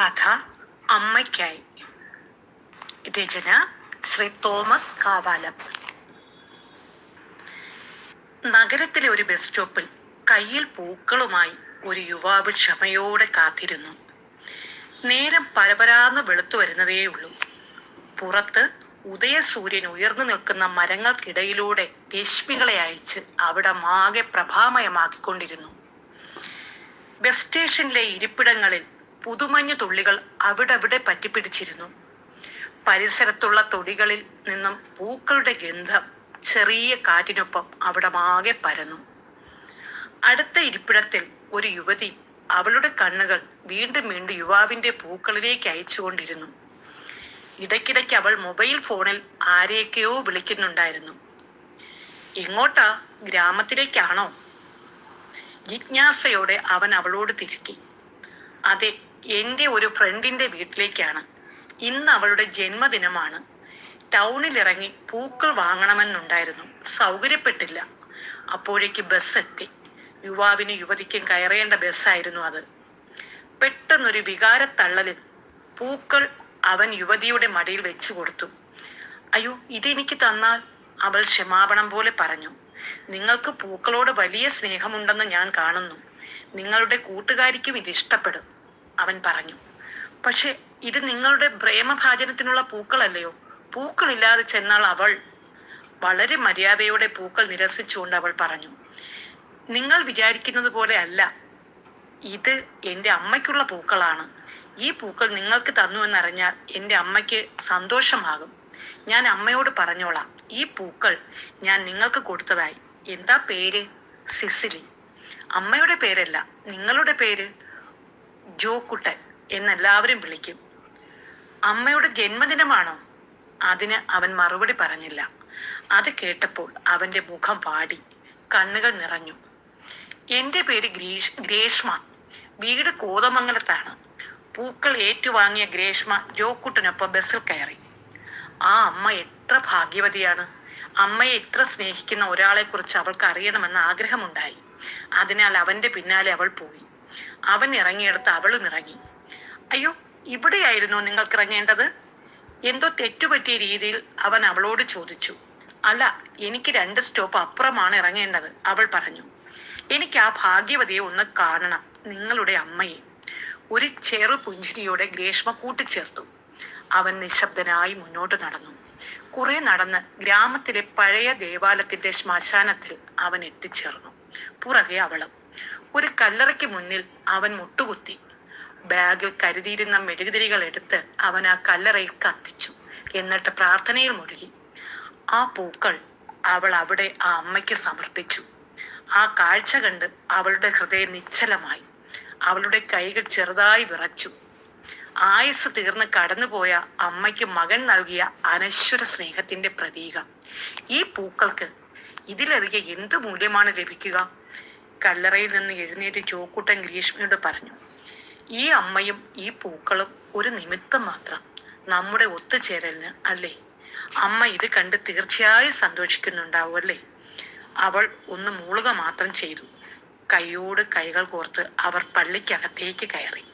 കഥ അമ്മയ്ക്കായി. രചന ശ്രീ തോമസ് കാവാലം. നഗരത്തിലെ ഒരു ബസ് സ്റ്റോപ്പിൽ കയ്യിൽ പൂക്കളുമായി ഒരു യുവാവ് ക്ഷമയോടെ കാത്തിരുന്നു. നേരം പരപരാന്ന് വെളുത്തു വരുന്നതേയുള്ളൂ പുറത്ത് ഉദയസൂര്യൻ ഉയർന്നു നിൽക്കുന്ന മരങ്ങൾക്കിടയിലൂടെ രശ്മികളെ അയച്ച് അവിടെ മാകെ പ്രഭാമയമാക്കിക്കൊണ്ടിരുന്നു. ബസ് സ്റ്റേഷനിലെ ഇരിപ്പിടങ്ങളിൽ പുതുമഞ്ഞു തുള്ളികൾ അവിടവിടെ പറ്റിപ്പിടിച്ചിരുന്നു. പരിസരത്തുള്ള തൊടികളിൽ നിന്നും പൂക്കളുടെ ഗന്ധം ചെറിയ കാറ്റിനൊപ്പം അവിടെ മാകെ പരന്നു. അടുത്ത ഇരിപ്പിടത്തിൽ ഒരു യുവതി അവളുടെ കണ്ണുകൾ വീണ്ടും വീണ്ടും യുവാവിന്റെ പൂക്കളിലേക്ക് അയച്ചുകൊണ്ടിരുന്നു. ഇടയ്ക്കിടയ്ക്ക് അവൾ മൊബൈൽ ഫോണിൽ ആരെയൊക്കെയോ വിളിക്കുന്നുണ്ടായിരുന്നു. എങ്ങോട്ടാ? ഗ്രാമത്തിലേക്കാണോ? ജിജ്ഞാസയോടെ അവൻ അവളോട് തിരക്കി. അതെ എന്റെ ഒരു ഫ്രണ്ടിന്റെ വീട്ടിലേക്കാണ്. ഇന്ന് അവളുടെ ജന്മദിനമാണ്. ടൗണിൽ ഇറങ്ങി പൂക്കൾ വാങ്ങണമെന്നുണ്ടായിരുന്നു. സൗകര്യപ്പെട്ടില്ല. അപ്പോഴേക്ക് ബസ് എത്തി. യുവാവിനും യുവതിക്കും കയറേണ്ട ബസ്സായിരുന്നു അത്. പെട്ടെന്നൊരു വികാരത്തള്ളലിൽ പൂക്കൾ അവൻ യുവതിയുടെ മടിയിൽ വെച്ചു കൊടുത്തു. അയ്യോ ഇതെനിക്ക് തന്നാൽ അവൾ ക്ഷമാപണം പോലെ പറഞ്ഞു. നിങ്ങൾക്ക് പൂക്കളോട് വലിയ സ്നേഹമുണ്ടെന്ന് ഞാൻ കാണുന്നു. നിങ്ങളുടെ കൂട്ടുകാരിക്കും ഇത് ഇഷ്ടപ്പെടും. അവൻ പറഞ്ഞു. പക്ഷെ ഇത് നിങ്ങളുടെ പ്രേമഭാചനത്തിനുള്ള പൂക്കളല്ലയോ? പൂക്കളില്ലാതെ ചെന്നാൽ അവൾ വളരെ മര്യാദയോടെ പൂക്കൾ നിരസിച്ചുകൊണ്ട് അവൾ പറഞ്ഞു നിങ്ങൾ വിചാരിക്കുന്നത് പോലെ അല്ല. ഇത് എന്റെ അമ്മയ്ക്കുള്ള പൂക്കളാണ്. ഈ പൂക്കൾ നിങ്ങൾക്ക് തന്നു എന്നറിഞ്ഞാൽ എന്റെ അമ്മയ്ക്ക് സന്തോഷമാകും. ഞാൻ അമ്മയോട് പറഞ്ഞോളാം. ഈ പൂക്കൾ ഞാൻ നിങ്ങൾക്ക് കൊടുത്തതായി. എന്താ പേര്? സിസിലി. അമ്മയുടെ പേരല്ല. നിങ്ങളുടെ പേര്? ജോക്കുട്ടൻ എന്നെല്ലാവരും വിളിക്കും. അമ്മയുടെ ജന്മദിനമാണോ? അതിന് അവൻ മറുപടി പറഞ്ഞില്ല. അത് കേട്ടപ്പോൾ അവന്റെ മുഖം വാടി കണ്ണുകൾ നിറഞ്ഞു. എന്റെ പേര് ഗ്രീഷ് ഗ്രേഷ്മ. വീട് കോതമംഗലത്താണ്. പൂക്കൾ ഏറ്റുവാങ്ങിയ ഗ്രേഷ്മ ജോക്കുട്ടനൊപ്പം ബസ്സിൽ കയറി. ആ അമ്മ എത്ര ഭാഗ്യവതിയാണ്. അമ്മയെ ഇത്ര സ്നേഹിക്കുന്ന ഒരാളെക്കുറിച്ച് അവൾക്ക് അറിയണമെന്ന് ആഗ്രഹമുണ്ടായി. അതിനാൽ അവന്റെ പിന്നാലെ അവൾ പോയി. അവൻ ഇറങ്ങിയെടുത്ത് അവളും ഇറങ്ങി. അയ്യോ ഇവിടെയായിരുന്നു നിങ്ങൾക്ക് ഇറങ്ങേണ്ടത്? എന്തോ തെറ്റുപറ്റിയ രീതിയിൽ അവൻ അവളോട് ചോദിച്ചു. അല്ല എനിക്ക് രണ്ട് സ്റ്റോപ്പ് അപ്പുറമാണ് ഇറങ്ങേണ്ടത് അവൾ പറഞ്ഞു. എനിക്ക് ആ ഭാഗ്യവതിയെ ഒന്ന് കാണണം നിങ്ങളുടെ അമ്മയെ. ഒരു ചെറു പുഞ്ചിരിയോടെ ഗ്രേഷ്മ കൂട്ടിച്ചേർത്തു. അവൻ നിശബ്ദനായി മുന്നോട്ട് നടന്നു. കുറെ നടന്ന് ഗ്രാമത്തിലെ പഴയ ദേവാലയത്തിന്റെ ശ്മശാനത്തിൽ അവൻ എത്തിച്ചേർന്നു. പുറകെ അവളും. ഒരു കല്ലറയ്ക്ക് മുന്നിൽ അവൻ മുട്ടുകുത്തി. ബാഗിൽ കരുതിയിരുന്ന മെഴുകുതിരികൾ എടുത്ത് അവൻ ആ കല്ലറയിൽ കത്തിച്ചു. എന്നിട്ട് പ്രാർത്ഥനയിൽ മുഴുകി. ആ പൂക്കൾ അവൾ അവിടെ ആ അമ്മയ്ക്ക് സമർപ്പിച്ചു. ആ കാഴ്ച കണ്ട് അവളുടെ ഹൃദയം നിശ്ചലമായി. അവളുടെ കൈകൾ ചെറുതായി വിറച്ചു. ആയുസ് തീർന്ന് കടന്നുപോയ അമ്മയ്ക്ക് മകൻ നൽകിയ അനശ്വര സ്നേഹത്തിന്റെ പ്രതീകം. ഈ പൂക്കൾക്ക് ഇതിലധികം എന്ത് മൂല്യമാണ് ലഭിക്കുക? കല്ലറയിൽ നിന്ന് എഴുന്നേറ്റ് ചോക്കൂട്ടൻ ഗ്രീഷ്മയോട് പറഞ്ഞു ഈ അമ്മയും ഈ പൂക്കളും ഒരു നിമിത്തം മാത്രം നമ്മുടെ ഒത്തുചേരലിന് അല്ലേ? അമ്മ ഇത് കണ്ട് തീർച്ചയായും സന്തോഷിക്കുന്നുണ്ടാവും അല്ലേ? അവൾ ഒന്ന് മൂളുക മാത്രം ചെയ്തു. കൈയോട് കൈകൾ കോർത്ത് അവർ പള്ളിക്കകത്തേക്ക് കയറി.